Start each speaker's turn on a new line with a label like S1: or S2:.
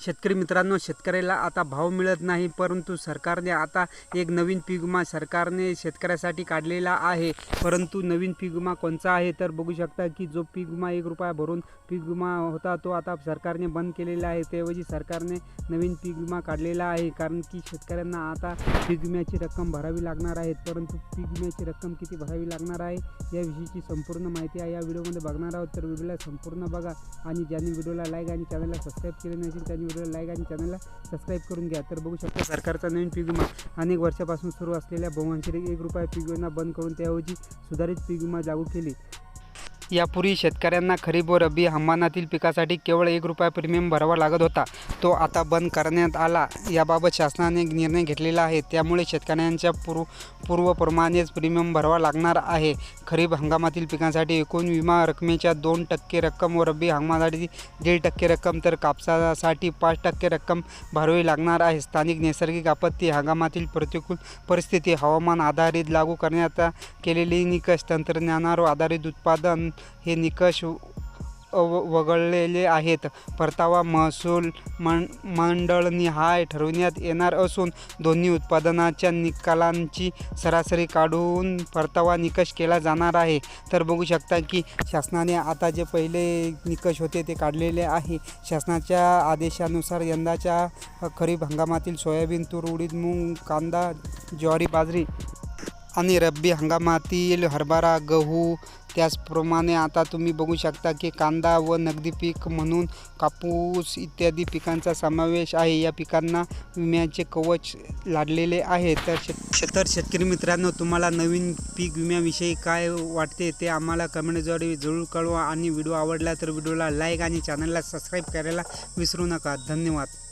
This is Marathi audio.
S1: शेतकरी मित्रांनो शेतकऱ्याला आता भाव मिळत नाही परंतु सरकारने आता एक नवीन पीक विमा सरकारने शेतकऱ्यासाठी काढलेला आहे. परंतु नवीन पीक विमा कोणचा आहे? तर बघू शकता की जो पीक विमा एक रुपया भरून पीक विमा होता तो आता सरकारने बंद केलेला आहे. त्याऐवजी सरकारने नवीन पीक विमा काढलेला आहे कारण की शेतकऱ्यांना आता पीक विम्याची रक्कम भरावी लागणार आहे. परंतु पीक विम्याची रक्कम किती भरावी लागणार आहे याविषयीची संपूर्ण माहिती आहे या व्हिडिओमध्ये बघणार आहोत. तर व्हिडिओला संपूर्ण बघा आणि ज्यांनी व्हिडिओला लाईक आणि चॅनलला सबस्क्राईब केले नसेल त्यांनी व्हिडिओला लाईक आणि चॅनलला सबस्क्राईब करून घ्या. तर बघू शकता सरकारचा नवीन पीक विमा अनेक वर्षापासून सुरू असलेल्या बहुवांशनिक एक रुपया पीक विमा बंद करून त्याऐवजी सुधारित पीक विमा लागू केली. यापूर्वी शेतकऱ्यांना खरीप व रब्बी हंगामातील पिकासाठी केवळ एक रुपया प्रीमियम भरावा लागत होता. तो आता बंद करण्यात आला. याबाबत शासनाने निर्णय घेतलेला आहे. त्यामुळे शेतकऱ्यांच्या पूर्व पूर्वप्रमाणेच प्रीमियम भरावा लागणार आहे. खरीप हंगामातील पिकांसाठी एकूण विमा रकमेच्या दोन टक्के रक्कम व रब्बी हंगामासाठी दीड टक्के रक्कम तर कापसासाठी पाच टक्के रक्कम भरावी लागणार आहे. स्थानिक नैसर्गिक आपत्ती हंगामातील प्रतिकूल परिस्थिती हवामान आधारित लागू करण्यात केलेली निकष तंत्रज्ञानावर आधारित उत्पादन हे निकष व वगळलेले आहेत. परतावा महसूल मं मंडळनिहाय ठरवण्यात येणार असून दोन्ही उत्पादनाच्या निकालांची सरासरी काढून परतावा निकष केला जाणार आहे. तर बघू शकता की शासनाने आता जे पहिले निकष होते ते काढलेले आहे. शासनाच्या आदेशानुसार यंदाच्या खरीप हंगामातील सोयाबीन तूर उडीद मूग कांदा ज्वारी बाजरी आणि रब्बी हंगामातील हरभरा गहू त्याचप्रमाणे आता तुम्ही बघू शकता की कांदा व नगदी पीक म्हणून कापूस इत्यादी पिकांचा समावेश आहे. या पिकांना विम्याचे कवच लाडलेले आहे. तर शेत तर शेतकरी मित्रांनो तुम्हाला नवीन पीक विम्याविषयी काय वाटते ते आम्हाला कमेंटद्वारे जरूर कळवा. आणि व्हिडिओ आवडला तर व्हिडिओला लाईक आणि चॅनलला सबस्क्राईब करायला विसरू नका. धन्यवाद.